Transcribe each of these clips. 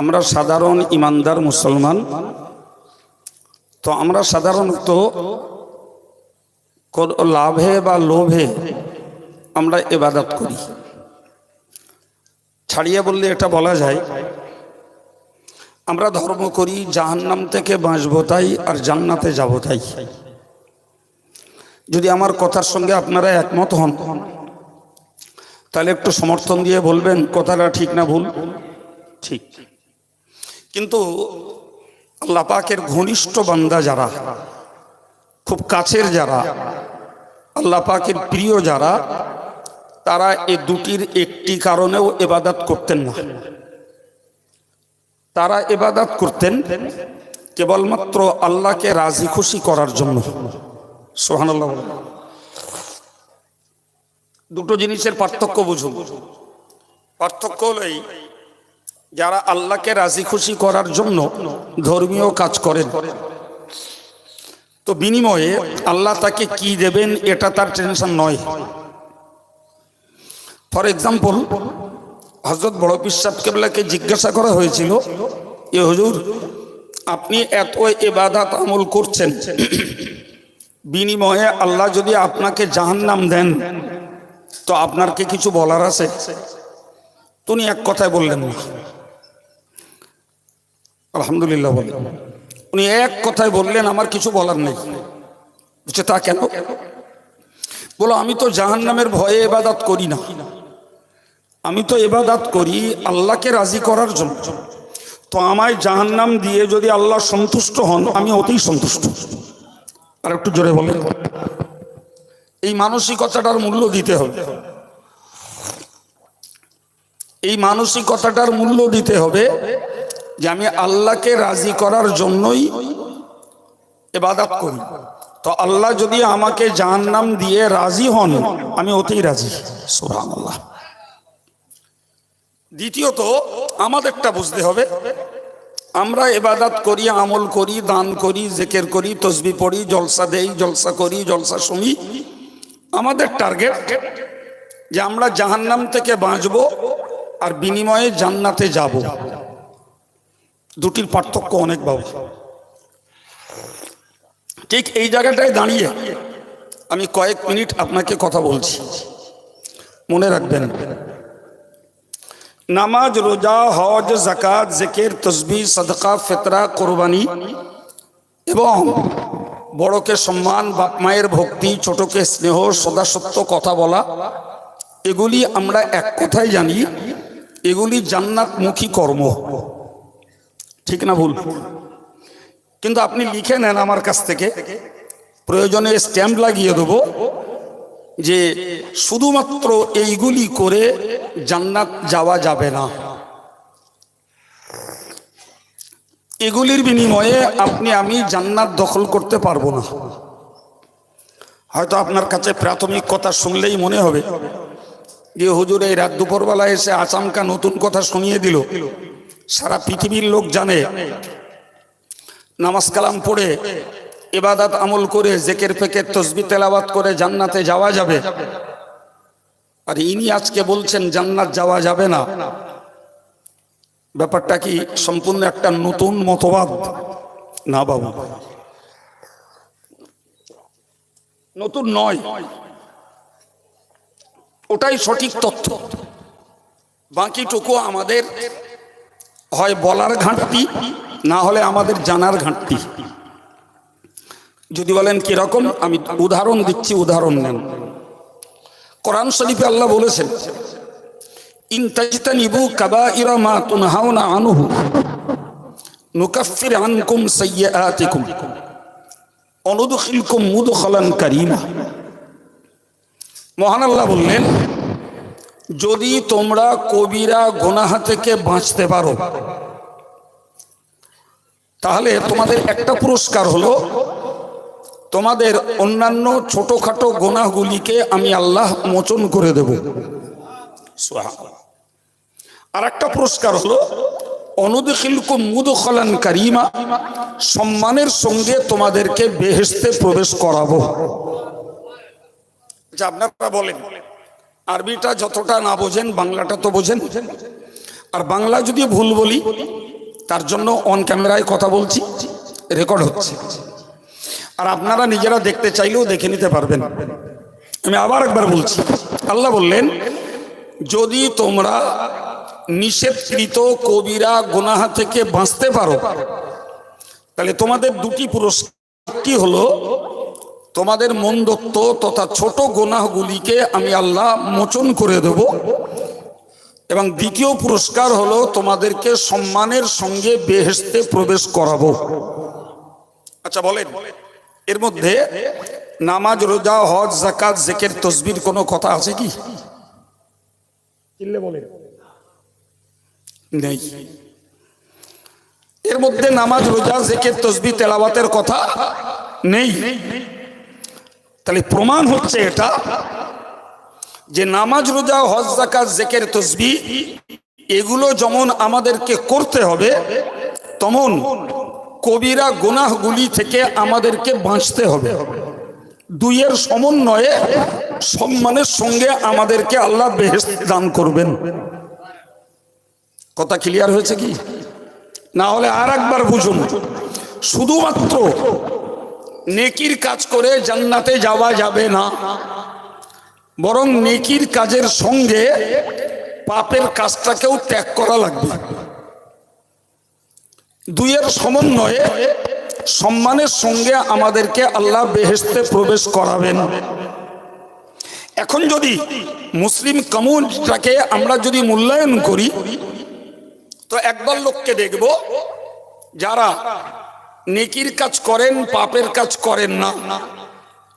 আমরা সাধারণ ইমানদার মুসলমান। তো আমরা সাধারণত লাভে বা লোভে আমরা এবাদত করি। ছাড়িয়ে বললে এটা বলা যায়, আমরা ধর্ম করি, জাহান্নাম থেকে বাঁচবো তাই আর জান্নাতে যাব তাই। যদি আমার কথার সঙ্গে আপনারা একমত হন, তাহলে একটু সমর্থন দিয়ে বলবেন, কথাটা ঠিক না ভুল? ঠিক। কিন্তু আল্লাহ পাকের ঘনিষ্ঠ বান্দা যারা, খুব কাছের যারা, আল্লাহ পাকের প্রিয় যারা, তারা এ দুটির একটি কারণেও এবাদাত করতেন না। তারা এবাদাত করতেন কেবলমাত্র আল্লাহকে রাজি খুশি করার জন্য। সোহানাল্লাহ। দুটো জিনিসের পার্থক্য বুঝুন। পার্থক্য হলো এই যারা আল্লাহকে রাজি খুশি করার জন্য ধর্মীয় কাজ করেন। তো বিনিময়ে আল্লাহ তাকে কি দেবেন এটা তার টেনশন নয়। ফর এক্সাম্পল হজরত বড় পিসাব কেবলাকে জিজ্ঞাসা করা হয়েছিল, এ হুজুর, আপনি এত এবাদাত আমল করছেন। বিনিময়ে আল্লাহ যদি আপনাকে জাহান্নাম দেন, তো আপনার কিছু বলার আছে? তুমি এক কথায় বললেন, না। আলহামদুলিল্লাহ বলেন উনি এক কথায় বললেন, আমার কিছু বলার নেই। বুঝছে তা কেন? বলো, আমি তো জাহান নামের ভয়ে এবাদাত করি না। আমি তো এবাদাত করি আল্লাহকে রাজি করার জন্য। তো আমায় জাহান্নাম দিয়ে যদি আল্লাহ সন্তুষ্ট হন, আমি অতিই সন্তুষ্ট। আর একটু জোরে বলেন। এই মানসিকতাটার মূল্য দিতে হবে। এই মানসিকতাটার মূল্য দিতে হবে যে আমি আল্লাহকে রাজি করার জন্যই এবাদাত করি। তো আল্লাহ যদি আমাকে জাহান্নাম দিয়ে রাজি হন, আমি ওতেই রাজি। সুবহান আল্লাহ দ্বিতীয়ত, আমাদেরটা বুঝতে হবে, আমরা এবাদাত করি, আমল করি, দান করি, জেকের করি, তসবি পড়ি, জলসা দেই, জলসা করি, জলসা শুনি। আমাদের টার্গেট যে আমরা জাহান্নাম থেকে বাঁচব আর বিনিময়ে জান্নাতে যাব। দুটির পার্থক্য অনেক বাবু। ঠিক এই জায়গাটায় দাঁড়িয়ে আমি কয়েক মিনিট আপনাকে কথা বলছি। মনে রাখবেন। নামাজ, রোজা, হজ জাকাত জেকের তসবি সদকা, ফেতরা, কোরবানি এবং বড়কে সম্মান, বাপ মায়ের ভক্তি, ছোটকে স্নেহ, সদাসত্য কথা বলা, এগুলি আমরা এক কথায় জানি, এগুলি জান্নাতমুখী কর্ম। ঠিক না ভুল? কিন্তু আপনি লিখে নেন আমার কাছ থেকে, প্রয়োজনে স্ট্যাম্প লাগিয়ে দেবো যে শুধুমাত্র এইগুলি করে জান্নাত যাওয়া যাবে না। এগুলির বিনিময়ে আপনি, আমি জান্নাত দখল করতে পারব না। হয়তো আপনার কাছে প্রাথমিক কথা শুনলেই মনে হবে যে হুজুর এই রাত দুপুরবেলা এসে আচামকা নতুন কথা শুনিয়ে দিল। সারা পৃথিবীর লোক জানে। নামাজ কালাম পড়ে এবাদাত আমল করে, জেকের, ফেকের, তসবি তেলাবাত করে জান্নাতে যাওয়া যাবে। আর ইনি আজকে বলছেন, জান্নাত যাওয়া যাবে না। ব্যাপারটা কি সম্পূর্ণ একটা নতুন মতবাদ? না বাবু। নতুন নয়। ওটাই সঠিক তথ্য। বাকিটুকু আমাদের হয় বলার ঘাটতি, না হলে আমাদের জানার ঘাটতি। যদি বলেন কীরকম, আমি উদাহরণ দিচ্ছি, উদাহরণ নেন। কোরআন শরীফে আল্লাহ বলেছেন আনহু, নুকাফির আনকুম মহান আল্লাহ বললেন যদি তোমরা কবিরা গোনাহ থেকে বাঁচতে পারো, তাহলে তোমাদের একটা পুরস্কার হলো, তোমাদের অন্যান্য ছোটখাটো গোনাগুলিকে আমি আল্লাহ মোচন করে দেব। আর একটা পুরস্কার হলো অনুদখিলকু মুদখলান কারিমা, সম্মানের সঙ্গে তোমাদেরকে বেহেশতে প্রবেশ করাবো। যে আপনারা বলেন। আরবিটা যতটা না বোঝেন, বাংলাটা তো বোঝেন। আর বাংলা যদি ভুল বলি, তার জন্য অন ক্যামেরায় কথা বলছি রেকর্ড হচ্ছে। আর আপনারা নিজেরা দেখতে চাইলেও দেখে নিতে পারবেন। আমি আবার একবার বলছি, আল্লাহ বললেন, যদি তোমরা নিষেধকৃত কবিরা গোনাহা থেকে বাঁচতে পারো, তাহলে তোমাদের দুটি পুরস্কারটি হলো? তোমাদের মন্দত্ব তথা ছোট গোনাহগুলিকে আমি আল্লাহ মোচন করে দেব। এবং দ্বিতীয় পুরস্কার হলো তোমাদেরকে সম্মানের সঙ্গে বেহেস্তে প্রবেশ করাবো। আচ্ছা বলেন। এর মধ্যে নামাজ রোজা হজ জাকাত জেকের তসবির কোনো কথা আছে কি? নেই। এর মধ্যে নামাজ রোজা জেকের তসবি তেলাওয়াতের কথা নেই। তাহলে প্রমাণ হচ্ছে এটা যে নামাজ, রোজা, হজ জেকের তসবি, এগুলো যেমন আমাদেরকে করতে হবে, তেমন কবিরা গুনাহগুলি থেকে আমাদেরকে বাঁচতে হবে। দুইয়ের সমন্বয়ে, সম্মানের সঙ্গে আমাদেরকে আল্লাহ বেহেস্ত দান করবেন। কথা ক্লিয়ার হয়েছে কি? না হলে আর একবার বুঝুন। শুধুমাত্র নেকির কাজ করে জান্নাতে যাওয়া যাবে না। বরং নেকির কাজের সঙ্গে পাপের কাজটাকেও ত্যাগ করা লাগবে। দুইয়ের সমন্বয়ে সম্মানের সঙ্গে আমাদেরকে আল্লাহ বেহেস্তে প্রবেশ করাবেন। এখন যদি মুসলিম কমিউনিটিটাকে আমরা যদি মূল্যায়ন করি, তো একবার লোককে দেখব যারা নেকির কাজ করেন, পাপের কাজ করেন না।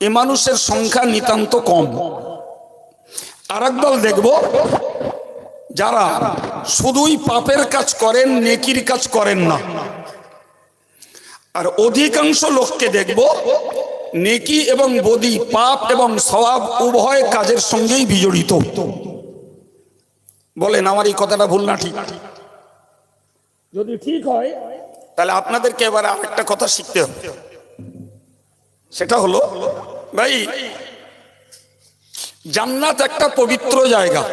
এ মানুষের সংখ্যা নিতান্ত কম। আর দল দেখব, যারা শুধুই পাপের কাজ করেন, নেকির কাজ করেন না। আর অধিকাংশ লোককে দেখব, নেকি এবং বদি পাপ এবং স্বভাব উভয় কাজের সঙ্গেই বিজড়িত। বলেন, আমার এই কথাটা ভুল না ঠিক? যদি ঠিক হয় তাহলে আপনাদেরকে এবার আরেকটা কথা শিখতে হবে। সেটা হলো, ভাই, জান্নাত একটা পবিত্র জায়গা।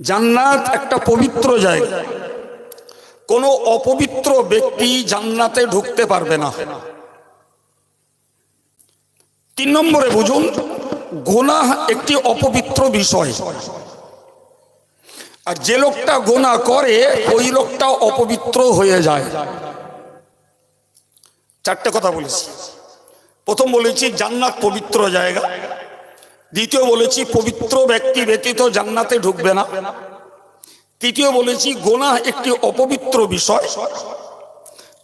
জান্নাত একটা পবিত্র জায়গা। কোনো অপবিত্র ব্যক্তি জান্নাতে ঢুকতে পারবে না। তিন নম্বরে বুঝুন গোনা একটি অপবিত্র বিষয়। আর যে লোকটা গোনা করে, ওই লোকটা অপবিত্র হয়ে যায়। চারটে কথা বলেছি। প্রথম বলেছি, জান্নাত পবিত্র জায়গা। দ্বিতীয় বলেছি, পবিত্র ব্যক্তি ব্যতীত জান্নাতে ঢুকবে না। তৃতীয় বলেছি গোনা একটি অপবিত্র বিষয়।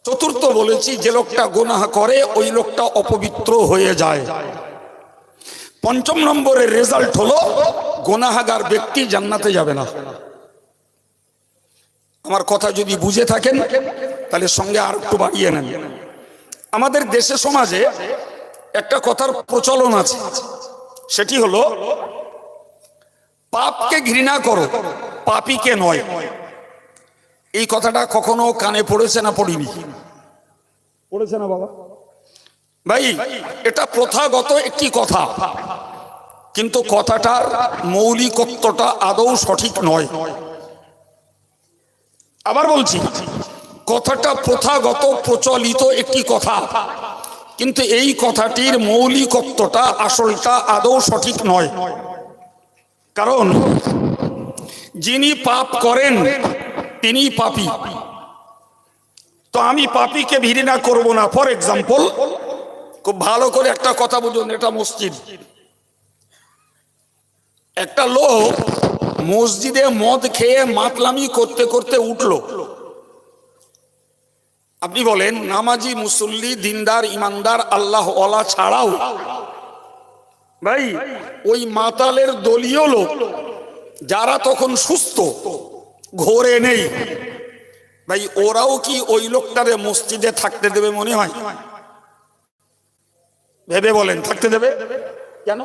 চতুর্থ বলেছি, যে লোকটা গোনা করে, ওই লোকটা অপবিত্র হয়ে যায়। পঞ্চম নম্বরের রেজাল্ট হলো, গোনাহাগার ব্যক্তি জান্নাতে যাবে না। আমার কথা যদি বুঝে থাকেন, তাহলে সঙ্গে আর একটু বাড়িয়ে নেন। আমাদের দেশে সমাজে একটা কথার প্রচলন আছে, সেটি হলো, পাপকে ঘৃণা করো, পাপিকে নয়। এই কথাটা কখনো কানে পড়েছে না পড়িনি? পড়েছে না বাবা? ভাই, এটা প্রথাগত একটি কথা, কিন্তু কথাটার মৌলিকত্বটা আদৌ সঠিক নয়। আবার বলছি, কথাটা প্রথাগত প্রচলিত একটি কথা। কিন্তু এই কথাটির মৌলিকত্বটা, আসলটা আদৌ সঠিক নয়। কারণ, যিনি পাপ করেন, তিনি পাপি। তো আমি পাপিকে ঘৃণা করব না। ফর এক্সাম্পল খুব ভালো করে একটা কথা বুঝুন, এটা মসজিদ। একটা লোক মসজিদে মদ খেয়ে মাতলামি করতে করতে উঠল। আপনি বলেন, নামাজি, মুসল্লি, দিনদার, ইমানদার, আল্লাহ ওলা ছাড়াও ভাই, ওই মাতালের দলীয় লোক, যারা তখন সুস্থ, ঘোরে নেই। ভাই, ওরাও কি ওই লোকটারে মসজিদে থাকতে দেবে মনে হয়? ভেবে বলেন, থাকতে দেবে? কেন?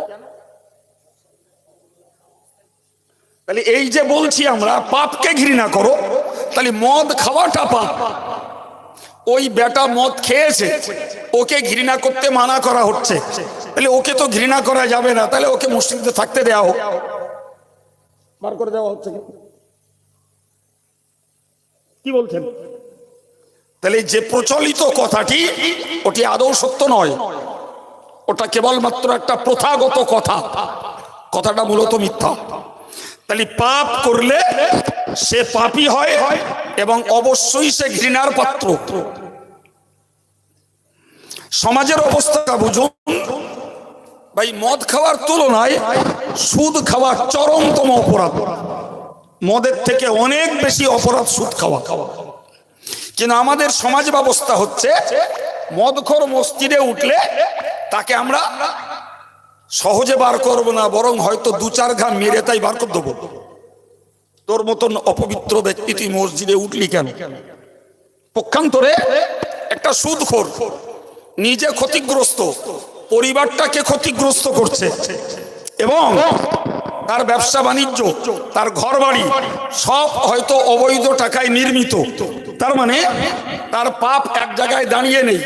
তাহলে এই যে বলছি আমরা, পাপকে ঘৃণা করো, তাহলে মদ খাওয়াটা পাপ। ওই বেটা মদ খেয়েছে, ওকে ঘৃণা করতে মানা করা হচ্ছে। তাহলে ওকে তো ঘৃণা করা যাবে না, তাহলে ওকে মসজিদে থাকতে দেওয়া হোক। বার করে দেওয়া হচ্ছে কি বলছেন? তাহলে যে প্রচলিত কথাটি, ওটি আদৌ সত্য নয়। ওটা কেবলমাত্র একটা প্রথাগত কথা। কথাটা মূলত মিথ্যা। তাহলে পাপ করলে সে পাপি হয় এবং অবশ্যই সে ঘৃণার পাত্র। সমাজের অবস্থা বুঝুন, ভাই, মদ খাওয়ার তুলনায় সুদ খাওয়া চরমতম অপরাধ। মদের থেকে অনেক বেশি অপরাধ সুদ খাওয়া। কিন্তু আমাদের সমাজ ব্যবস্থা হচ্ছে, মদখর মসজিদে উঠলে তাকে আমরা সহজে বার করব না, বরং হয়তো দু চার ঘা মেরে তাই বার করে দেবো। তোর মতন অপবিত্র ব্যক্তি তুই মসজিদে উঠলি কেন? পক্ষান্তরে একটা সুদখোর, নিজে ক্ষতিগ্রস্ত, পরিবারটাকে ক্ষতিগ্রস্ত করছে। এবং তার ব্যবসা বাণিজ্য, তার ঘর বাড়ি সব হয়তো অবৈধ টাকায় নির্মিত। তার মানে তার পাপ এক জায়গায় দাঁড়িয়ে নেই,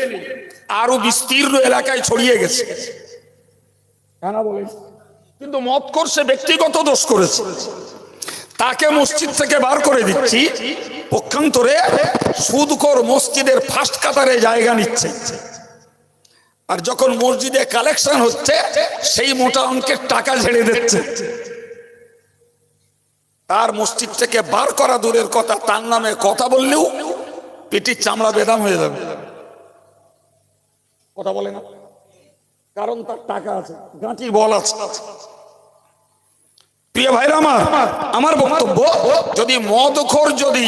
আরও বিস্তীর্ণ এলাকায় ছড়িয়ে গেছে। বলে কিন্তু মত করছে, ব্যক্তিগত দোষ করেছে। তাকে মসজিদ থেকে বার করে দিচ্ছি, পক্ষান্তরে সুদকর মসজিদের ফার্স্ট কাতারে জায়গা নিচ্ছে। আর যখন মসজিদে কালেকশন হচ্ছে, সেই মোটা অঙ্কের টাকা ঝেড়ে দিচ্ছে। তার মসজিদ থেকে বার করা দূরের কথা, তার নামে কথা বললেও পেটির চামড়া বেদাম হয়ে যাবে। কথা বলে না। কারণ তার টাকা আছে। গাঁটি বল আছে। প্রিয় ভাইরা আমার আমার বক্তব্য, যদি মদখোর যদি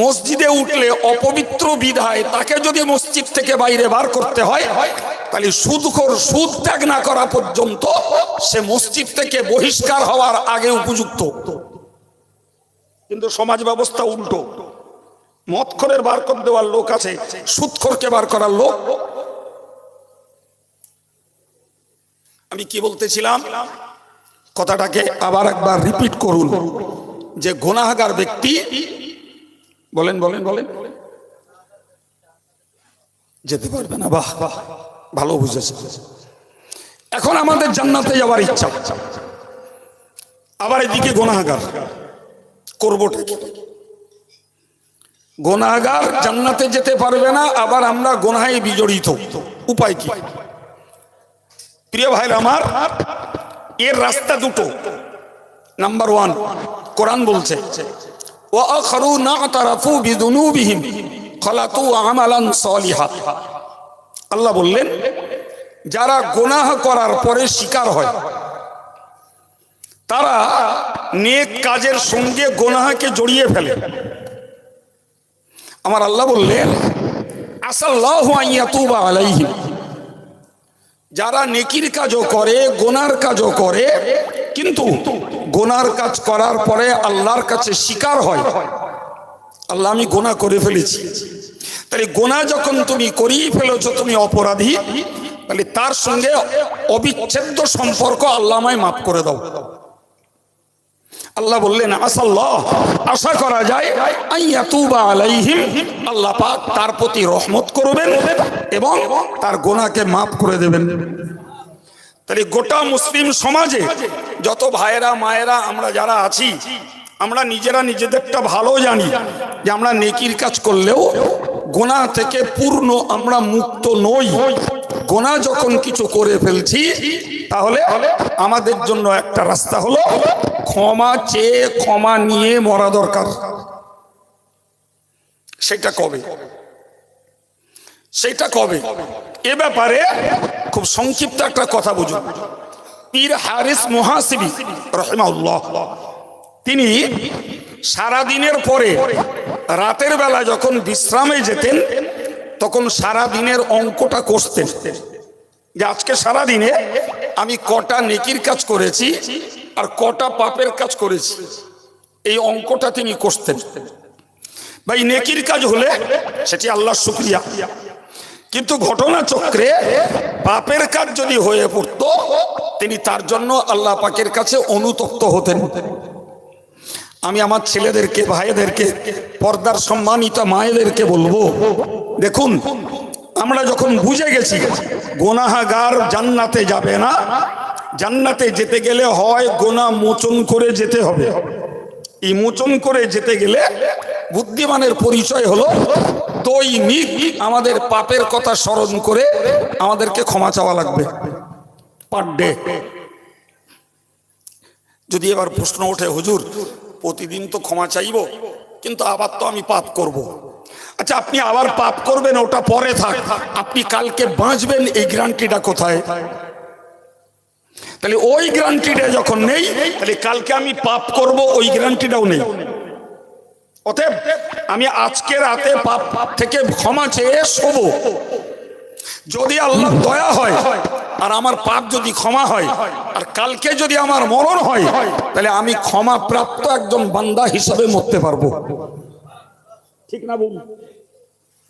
মসজিদে উঠলে অপবিত্র বিধায় তাকে যদি মসজিদ থেকে বাইরে বার করতে হয়, তাহলে সুদখোর সুদ ত্যাগ না করা পর্যন্ত সে মসজিদ থেকে বহিষ্কার হওয়ার আগে উপযুক্ত। কিন্তু সমাজ ব্যবস্থা উল্টো। মদখোরের বার করে দেওয়ার লোক আছে, সুদখোরকে বার করার লোক আমি কি বলতেছিলাম? কথাটাকে আবার একবার রিপিট করুন। যে গুনাহগার ব্যক্তি, বলেন বলেন বলেন। যেতে পারবে না, বাহ বাহ, ভালো বুঝেছে। এখন আমাদের জান্নাতে যাওয়ার ইচ্ছা। আবার এদিকে গোনাহাগার। করবোটা কি? গোনাগার জান্নাতে যেতে পারবে না, আবার আমরা গোনায় বিজড়িত। উপায় কি? প্রিয় ভাইরা আমার, এর রাস্তা দুটো। নাম্বার ওয়ান কোরআন বলছে আল্লাহ বললেন, যারা গোনাহ করার পরে শিকার হয়, তারা নেক কাজের সঙ্গে গোনাহকে জড়িয়ে ফেলে। আমার আল্লাহ বললেন, আসাল্লাহু আলাইহিম। যারা নেকির কাজও করে, গোনার কাজও করে, কিন্তু গোনার কাজ করার পরে আল্লাহর কাছে শিকার হয়। আল্লাহ, আমি গোনা করে ফেলেছি। তাহলে গোনা যখন তুমি করিয়ে ফেলেছ, তুমি অপরাধী, তাহলে তার সঙ্গে অবিচ্ছেদ্য সম্পর্ক আল্লামায় মাফ করে দাও। আল্লাহ বললেন, আসাল্লাহ, আশা করা যায় আল্লাহ পাক তার প্রতি রহমত করবেন এবং তার গোনাকে মাফ করে দেবেন। তাহলে গোটা মুসলিম সমাজে যত ভাইয়েরা, মায়েরা, আমরা যারা আছি, আমরা নিজেরা নিজেদেরটা ভালো জানি যে আমরা নেকির কাজ করলেও গোনা থেকে পূর্ণ আমরা মুক্ত নই। গোনা যখন কিছু করে ফেলছি, তাহলে আমাদের জন্য একটা রাস্তা হলো ক্ষমা চেয়ে ক্ষমা নিয়ে মরা দরকার। সেটা কবে? সেটা কবে? এ ব্যাপারে খুব সংক্ষিপ্ত একটা কথা বুঝুন। পীর হারিস মুহাসিবি রহমাউল্লাহ তিনি সারা দিনের পরে রাতের বেলা যখন বিশ্রামে যেতেন তখন সারা দিনের অঙ্কটা কষতেন যে আজকে সারা দিনে আমি কটা নেকির কাজ করেছি আর কটা পাপের কাজ করেছি। এই অঙ্কটা তিনি কষতেন ভাই, নেকির কাজ হলে সেটি আল্লাহর শুক্রিয়া। কিন্তু ঘটনা চক্রে পাপের কাজ যদি হয়ে পড়ত, তিনি তার জন্য আল্লাহ পাকের কাছে অনুতপ্ত হতেন। আমি আমার ছেলেদেরকে, ভাইদেরকে, পর্দার সম্মানিত মায়েদেরকে বলব, দেখুন, আমরা যখন বুঝে গেছি গোনাহাগার জান্নাতে যাবে না, জান্নাতে যেতে গেলে হয় গোনা মোচন করে যেতে হবে। এই মোচন করে যেতে গেলে বুদ্ধিমানের পরিচয় হলো দৈনিক আমাদের পাপের কথা স্মরণ করে আমাদেরকে ক্ষমা চাওয়া লাগবে। Per day. যদি এবার প্রশ্ন ওঠে, হুজুর প্রতিদিন তো ক্ষমা চাইব, কিন্তু আবার তো আমি পাপ করব। আচ্ছা আপনি আবার পাপ করবেন, ওটা পরে থাক। আপনি কালকে বাঁচবেন, এই গ্যারান্টিটা কোথায়? তাহলে ওই গ্যারান্টিটা যখন নেই, তাহলে কালকে আমি পাপ করব, ওই গ্যারান্টিটাও নেই। অতএব, আমি আজকে রাতে পাপ পাপ থেকে ক্ষমা চেয়ে শোবো। যদি আল্লাহ দয়া হয় আর আমার পাপ যদি ক্ষমা হয় আর কালকে যদি আমার মরণ হয়, তাহলে আমি ক্ষমা প্রাপ্ত একজন বান্দা হিসাবে মরতে পারব। ঠিক না বলুন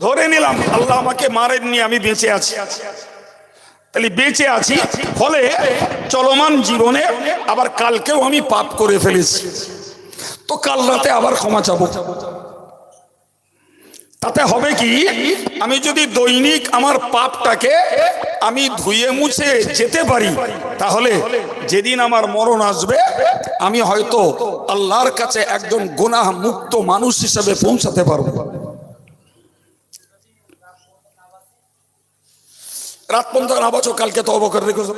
ধরে নিলাম, আল্লাহ আমাকে মারেননি আমি বেঁচে আছি। তাহলে বেঁচে আছি, ফলে চলমান জীবনে আবার কালকেও আমি পাপ করে ফেলেছি। তো কাল রাতে আবার ক্ষমা চাবো। তাতে হবে কি? আমি যদি দৈনিক আমার পাপটাকে আমি ধুয়ে মুছে যেতে পারি, তাহলে যেদিন আমার মরণ আসবে, আমি হয়তো আল্লাহর কাছে একজন গুনাহ মুক্ত মানুষ হিসেবে পৌঁছাতে পারব। রাত পর্যন্ত না কালকে তো অবকার রেখেছো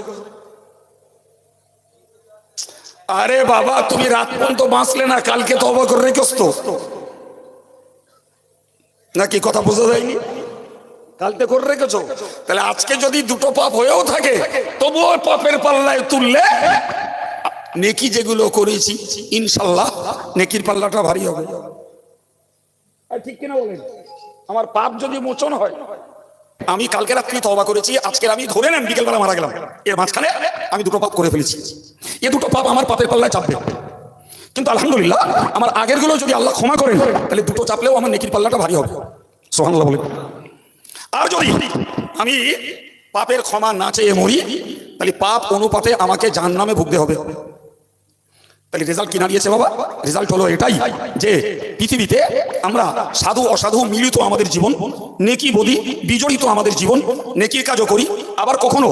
আরে বাবা, তুমি রাত পর্যন্ত বাঁচলে না, কালকে তো অবকর রেখেছ তো। নাকি কথা বোঝা যায়নি? কালকে করে রেখেছো? তাহলে আজকে যদি দুটো পাপ হয়েও থাকে তবুও পাপের পাল্লায় তুললে নেকি যেগুলো করেছি ইনশাল্লাহ নেকির পাল্লাটা ভারী হবে। ঠিক কিনা বলেন? আমার পাপ যদি মোচন হয় আমি কালকে রাত্রি তবা করেছি আজকের আমি ধরে নেন বিকেলবেলা মারা গেলাম। এর মাঝখানে আমি দুটো পাপ করে ফেলেছি। এ দুটো পাপ আমার পাপের পাল্লায় চাপবে। কিন্তু আলহামদুলিল্লাহ, আমার আগেরগুলো যদি আল্লাহ ক্ষমা করেন, তাহলে দুটো চাপলেও আমার নেকির পাল্লাটা ভারী হবে। সোহানুল্লাহ বলে আর যদি আমি পাপের ক্ষমা না চেয়ে মরি, তাহলে পাপ অনুপাতে আমাকে জাহান নামে ভুগতে হবে। তাহলে রেজাল্ট কিনা দিয়েছে বাবা? রেজাল্ট হলো এটাই যে পৃথিবীতে আমরা সাধু, অসাধু, মিলিত আমাদের জীবন, নেকি বদি, বিজড়িত আমাদের জীবন, নেকির কাজও করি, আবার কখনো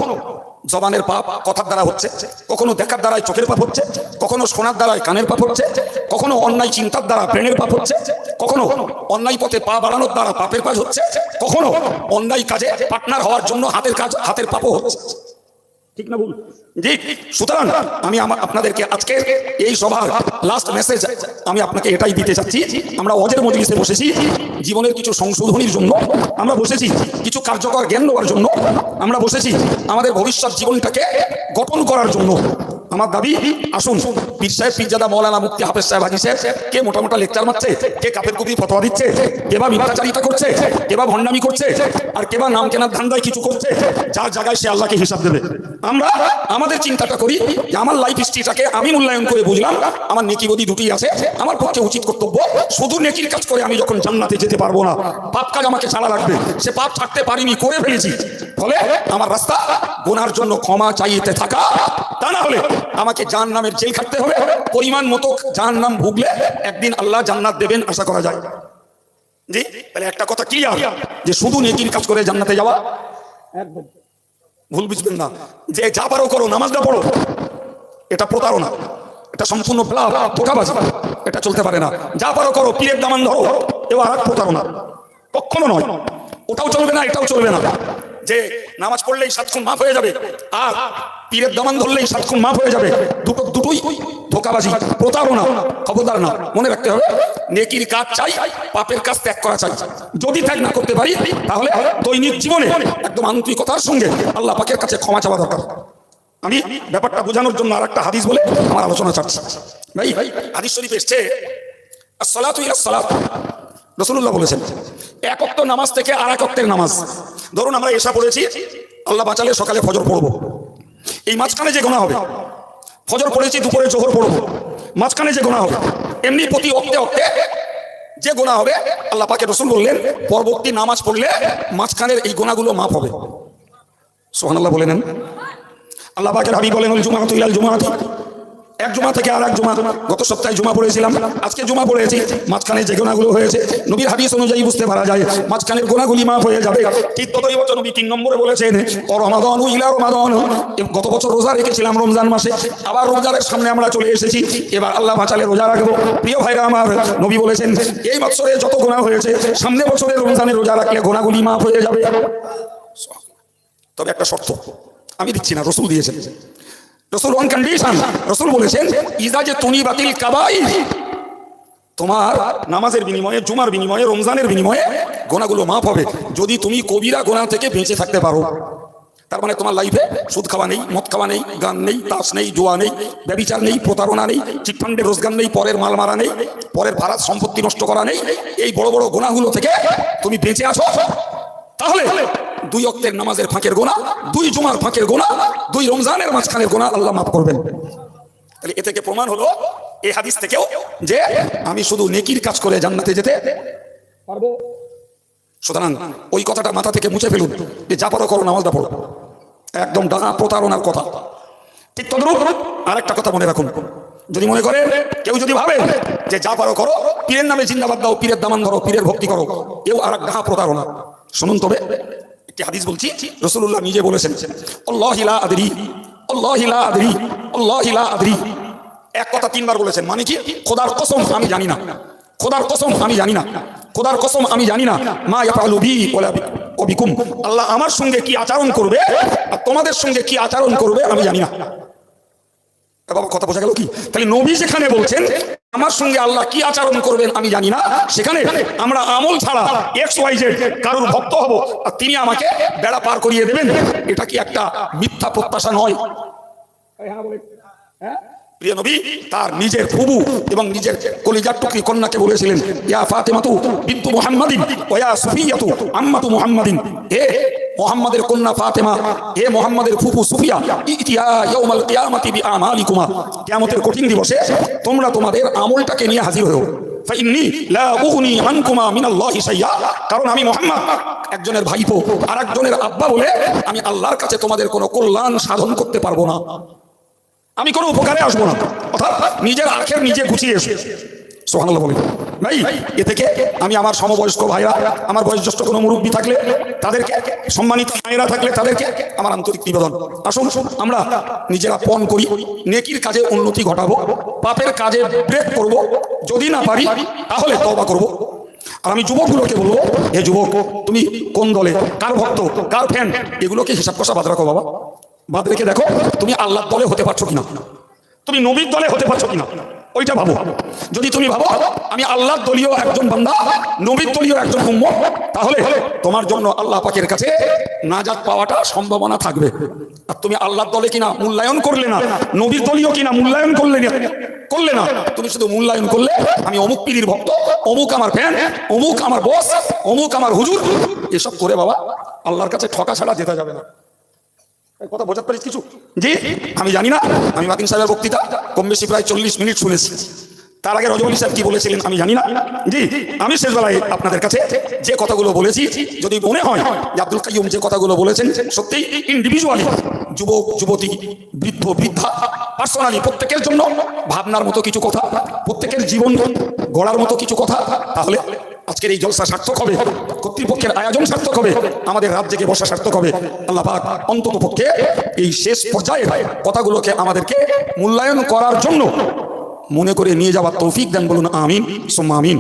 জবানের পাপ কথার দ্বারা হচ্ছে, কখনো দেখার দ্বারাই চোখের পাপ হচ্ছে, কখনো শোনার দ্বারাই কানের পাপ হচ্ছে, কখনো অন্যায় চিন্তার দ্বারা ব্রেনের পাপ হচ্ছে, কখনো অন্যায় পথে পা বাড়ানোর দ্বারা পাপের কাজ হচ্ছে, কখনো অন্যায় কাজে পার্টনার হওয়ার জন্য হাতের কাজ, হাতের পাপও হচ্ছে। ঠিক না ভুল? জি, সুতরাং আমি আমার আপনাদেরকে আজকে এই সভার লাস্ট মেসেজ আমি আপনাকে এটাই দিতে চাচ্ছি, আমরা অজের মজলিসে বসেছি, জীবনের কিছু সংশোধনীর জন্য আমরা বসেছি, কিছু কার্যকর জ্ঞান নেওয়ার জন্য আমরা বসেছি, আমাদের ভবিষ্যৎ জীবনটাকে গঠন করার জন্য। আমার দাবি, আসুন, পীর সাহেব, পীরজাদা মৌলানা মুক্তি হাফেজ সাহেব হাজি সাহেব, কে মোটা মোটা লেকচার মারছে, কে কাপের কুপি ফতোয়া দিচ্ছে, কে বা মিথ্যাচারিতা করছে, কে বা ভণ্ডামি করছে, আর কে বা নাম কেনার ধান্দায় কিছু করছে, যার জায়গায় সে আল্লাহকে হিসাব দেবে। আমরা আমাদের চিন্তাটা করি যে আমার লাইফ হিস্ট্রিটাকে আমি মূল্যায়ন করে বুঝলাম, আমার নেকি বদি দুটি আছে, আমার পক্ষে উচিত কর্তব্য, শুধু নেকির কাজ করে আমি যখন জান্নাতে যেতে পারব না, পাপ কাজ আমাকে ছাড়া লাগবে, সে পাপ ছাড়তে পারিনি, করে ফেলেছি। ফলে আমার রাস্তা গোনার জন্য ক্ষমা চাইতে থাকা, তা না হলে আমাকে জাহান নামের জেল খাটতে হবে। পরিমাণ মতো জাহান নাম ভুগলে একদিন আল্লাহ জান্নাত দেবেন আশা করা যায়। জি, তাহলে একটা কথা ক্লিয়ার যে শুধু নেকির কাজ করে জান্নাতে যাওয়া একদম ভুল বুঝবেন না। যে যা পারো করো, নামাজটা পড়ো। এটা প্রতারণা, এটা সম্পূর্ণ ফ্লাপ ধোকাবাজি, এটা চলতে পারে না। যা পারো করো, পীরের দামান ধরো এবার প্রতারণা। কখনো নয়। ওটাও চলবে না, এটাও চলবে না। যে নামাজ পড়লেই সাত খুন মাফ হয়ে যাবে, আর পীরের দামান ধরলেই সাত খুন মাফ হয়ে যাবে। দুটো দুটোই ধোকাবাজি, প্রতারণা, খবরদার না, মনে রাখতে হবে, নেকির কাজ চাই, পাপের কাজ ত্যাগ করা চাই। যদি ত্যাগ না করতে পারি, তাহলে দৈনিক জীবনে একদম আন্তরিকতার সঙ্গে আল্লাহ পাকের কাছে ক্ষমা চাওয়া দরকার। আমি ব্যাপারটা বোঝানোর জন্য আর একটা হাদিস বলে আমার আলোচনা চাচ্ছি। ভাই ভাই হাদিস শরীফ এসছে সালাতু। রসুল্লাহ বলেছেন, এক নামাজ থেকে আর এক নামাজ। ধরুন আমরা এসা পড়েছি, আল্লাহ বাঁচালে সকালে ফজর পড়ব। এই মাঝখানে যে গোনা হবে, ফজর পড়েছি, দুপুরে জোহর পড়ব, মাঝখানে যে গোনা হবে, এমনি প্রতি অক্তে অক্তে যে গোনা হবে, আল্লাহ পাকে রসুল বললেন, পরবর্তী নামাজ পড়লে মাঝখানের এই গোনাগুলো মাফ হবে। সোহান আল্লাহ বলে নেন। আল্লাহ পাকের হাবি বলেন জুমাহাত ইলাল জুমাহাত এক জমা থেকে আর এক জমা। গত সপ্তাহে জমা পড়েছিলাম। আজকে জমা পড়েছি। মাঝখানে যে গোনাগুলো হয়েছে, নবীর হাদিস অনুযায়ী বুঝতে পারা যায়। মাঝখানের গোনাগুলি মাফ হয়ে যাবে। ঠিক ততই বছর নবী তিন নম্বরে বলেছেন রমাদন, ও ইলা রমাদন। গত বছর রোজা রেখেছিলাম রমজান মাসে। আবার রমজানের সামনে আমরা চলে এসেছি। এবার আল্লাহ বাঁচালে রোজা রাখব। প্রিয় ভাইরা আমার, নবী বলেছেন, এই বছরে যত গোনা হয়েছে, সামনে বছরে রমজানে রোজা রাখলে গোনাগুলি মাফ হয়ে যাবে। তবে একটা শর্ত, আমি দিচ্ছি না, রসুল দিয়েছেন। রসুল ওয়ান কন্ডিশন রসুল বলেছেন ইজা যে তুনি বাতিল কাবাই তোমার নামাজের বিনিময়ে, জুমার বিনিময়ে, রমজানের বিনিময়ে গোনাগুলো মাফ হবে, যদি তুমি কবিরা গোনা থেকে বেঁচে থাকতে পারো। তার মানে তোমার লাইফে সুদ খাওয়া নেই, মদ খাওয়া নেই, গান নেই, তাস নেই, জোয়া নেই, ব্যবিচার নেই, প্রতারণা নেই চিটফান্ডের রোজগার নেই, পরের মাল মারা নেই, পরের ভাড়ার সম্পত্তি নষ্ট করা নেই, এই বড় বড় গোনাগুলো থেকে তুমি বেঁচে আছো। তাহলে দুই অক্তের নামাজের ফাঁকের গোনা, দুই জুমার ফাঁকের গোনা, দুই রমজানের মাঝখানের গোনা আল্লাহ মাফ করবেন। তাহলে এ থেকে প্রমাণ হলো এই হাদিস থেকেও যে আমি শুধু নেকির কাজ করে জান্নাতে যেতে পারব। সুতরাং ওই কথাটা মাথা থেকে মুছে ফেলুন যে যা করো নামাজটা পড়ো একদম ডাঙা প্রতারণার কথা। ঠিক তদরূপ আরেকটা কথা মনে রাখুন। যদি মনে করে, কেউ যদি ভাবে যে যা পারো করো, পীরের নামে জিন্দাবাদ দাও, পীরের দামান ধরো, পীরের ভক্তি করো, কেউ আর এক ডাহা প্রতারণা। শুনুন তবে, একটি হাদিস বলছি রসুল্লাহ নিজে বলেছেন এক কথা তিনবার বলেছেন মানে কি? খোদার কসম আমি জানি না। খোদার কসম আমি জানি না। খোদার কসম আমি জানি না। মা আল্লাহ আমার সঙ্গে কি আচরণ করবে আর তোমাদের সঙ্গে কি আচরণ করবে আমি জানি না। বাবা, কথা বোঝা গেল কি? তাহলে নবী যেখানে বলছেন, আমার সঙ্গে আল্লাহ কি আচরণ করবেন আমি জানি না। সেখানে আমরা আমল ছাড়া এক্স ওয়াই জেড কারোর ভক্ত হব আর তিনি আমাকে বেড়া পার করিয়ে দেবেন। এটা কি একটা মিথ্যা প্রত্যাশা নয়? প্রিয় কঠিন দিবসে তোমরা তোমাদের আমলটাকে নিয়ে হাজির হও। কারণ আমি মুহাম্মদ। একজনের ভাইপো আর একজনের আব্বা বলে আমি আল্লাহর কাছে তোমাদের কোনো কল্যাণ সাধন করতে পারব না। আমি কোনো উপকারে আসব না। অর্থাৎ নিজের আখের নিজে গুছিয়ে এসে। সোহানাল্লাহ বলি। ভাই, এ থেকে আমি আমার সমবয়স্ক ভাইরা, আমার বয়োজ্যেষ্ঠ কোনো মুরব্বী থাকলে, তাদেরকে, সম্মানিত মায়েরা থাকলে তাদেরকে আমার আন্তরিক নিবেদন। আসুন, আমরা নিজেরা পণ করি, নেকির কাজে উন্নতি ঘটাবো, পাপের কাজে ব্রেক করব। যদি না পারি, তাহলে তবা করব। আর আমি যুবকগুলোকে বলব, হে যুবক, তুমি কোন দলে? কার ভক্ত? কার ফ্যান এগুলোকে হিসাব কষা বাদ রাখো বাবা। বাদ রেখে দেখো, তুমি আল্লাহর দলে হতে পারছ কিনা? তুমি নবীর দলে হতে পারছ কিনা? ওইটা ভাবো। যদি তুমি ভাবো, আমি আল্লাহর দলীয় একজন বান্দা, নবীর দলীয় একজন উম্মত, তাহলে তোমার জন্য আল্লাহ পাকের কাছে নাজাত পাওয়াটা সম্ভাবনা থাকবে। আর তুমি আল্লাহর দলে কিনা মূল্যায়ন করলে না, নবীর দলীয় কিনা মূল্যায়ন করলে না করলে না, তুমি শুধু মূল্যায়ন করলে, আমি অমুক পীরির ভক্ত, অমুক আমার ফ্যান অমুক আমার বস অমুক আমার হুজুর, এসব করে বাবা, আল্লাহর কাছে ঠকা ছাড়া যেতে যাবে না। কথা বোঝাতে পারিস কিছু? জি? আমি জানি না। আমি মাতিন সাহেবের বক্তৃতা। কম বেশি প্রায় চল্লিশ মিনিট শুনেছি। তার আগে রজবলী সাহেব কি বলেছিলেন আমি জানি না। জি? আমি শেষ বেলায় আপনাদের কাছে যে কথাগুলো বলেছি, যদি মনে হয় যে আব্দুল কাইয়ুম যে কথাগুলো বলেছেন সত্যি ইন্ডিভিজুয়ালি যুবক, যুবতী, বৃদ্ধ, বৃদ্ধা পার্সোনালি প্রত্যেকের জন্য ভাবনার মতো কিছু কথা, প্রত্যেকের জীবন গড়ার মতো কিছু কথা, তাহলে আজকের এই জলসা সার্থক হবে। কর্তৃপক্ষের আয়োজন সার্থক হবে। আমাদের রাজ্যকে বসা সার্থক হবে। আল্লাহ পাক অন্তত পক্ষে এই শেষ পর্যায়ে কথাগুলোকে আমাদেরকে মূল্যায়ন করার জন্য মনে করে নিয়ে যাওয়ার তৌফিক দেন বলুন, আমিন, সোম্মা আমিন।